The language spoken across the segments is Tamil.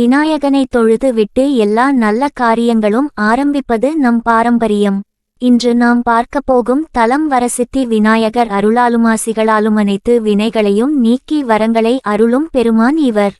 விநாயகனை தொழுது விட்டு எல்லா நல்ல காரியங்களும் ஆரம்பிப்பது நம் பாரம்பரியம். இன்று நாம் பார்க்கப் போகும் தலம் வரசித்தி விநாயகர் அருளாலுமாசிகளாலும் அனைத்து வினைகளையும் நீக்கி வரங்களை அருளும் பெருமான் இவர்.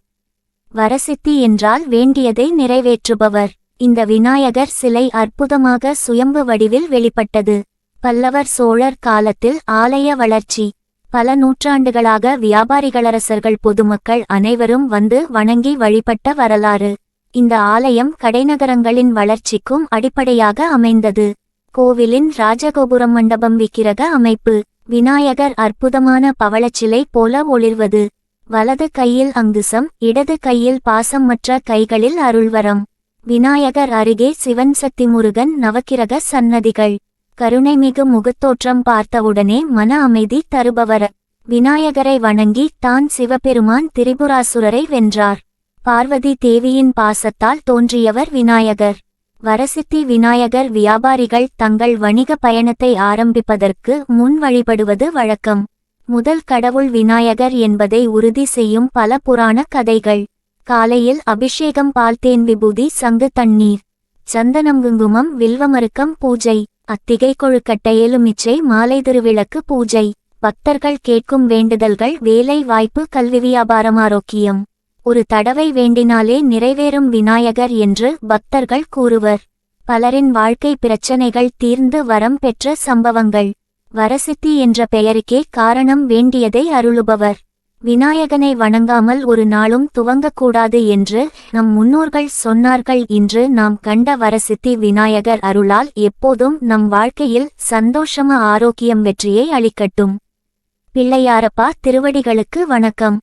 வரசித்தி என்றால் வேண்டியதை நிறைவேற்றுபவர். இந்த விநாயகர் சிலை அற்புதமாக சுயம்பு வடிவில் வெளிப்பட்டது. பல்லவர் சோழர் காலத்தில் ஆலய வளர்ச்சி. பல நூற்றாண்டுகளாக வியாபாரிகளரசர்கள் பொதுமக்கள் அனைவரும் வந்து வணங்கி வழிபட்ட வரலாறு. இந்த ஆலயம் கடைநகரங்களின் வளர்ச்சிக்கும் அடிப்படையாக அமைந்தது. கோவிலின் ராஜகோபுரம் மண்டபம் விக்கிரக அமைப்பு விநாயகர் அற்புதமான பவளச்சிலை போல ஒளிர்வது. வலது கையில் அங்குசம் இடது கையில் பாசம் மற்ற கைகளில் அருள்வரம். விநாயகர் அருகே சிவன் சக்தி முருகன் நவக்கிரக சன்னதிகள். கருணைமிகு முகத்தோற்றம் பார்த்தவுடனே மன அமைதி தருபவர். விநாயகரை வணங்கி தான் சிவபெருமான் திரிபுராசுரரை வென்றார். பார்வதி தேவியின் பாசத்தால் தோன்றியவர் விநாயகர். வரசித்தி விநாயகர் வியாபாரிகள் தங்கள் வணிக பயணத்தை ஆரம்பிப்பதற்கு முன் வழிபடுவது வழக்கம். முதல் கடவுள் விநாயகர் என்பதை உறுதி செய்யும் பல புராண கதைகள். காலையில் அபிஷேகம் பால்தேன் விபூதி சங்கு தண்ணீர். சந்தனம் குங்குமம் வில்வமருக்கம் பூஜை. அத்திகை கொழுக்கட்டை எலுமிச்சை மாலை திருவிளக்கு பூஜை. பக்தர்கள் கேட்கும் வேண்டுதல்கள் வேலை வாய்ப்பு கல்வி வியாபாரம் ஆரோக்கியம். ஒரு தடவை வேண்டினாலே நிறைவேறும் விநாயகர் என்று பக்தர்கள் கூறுவர். பலரின் வாழ்க்கை பிரச்சனைகள் தீர்ந்து வரம் பெற்ற சம்பவங்கள். வரசித்தி என்ற பெயருக்கே காரணம் வேண்டியதை அருளுபவர். விநாயகனை வணங்காமல் ஒரு நாளும் துவங்கக்கூடாது என்று நம் முன்னோர்கள் சொன்னார்கள் இன்று நாம் கண்ட வரசித்தி விநாயகர் அருளால் எப்போதும் நம் வாழ்க்கையில் சந்தோஷம ஆரோக்கியம் வெற்றியை அளிக்கட்டும். பிள்ளையாரப்பா திருவடிகளுக்கு வணக்கம்.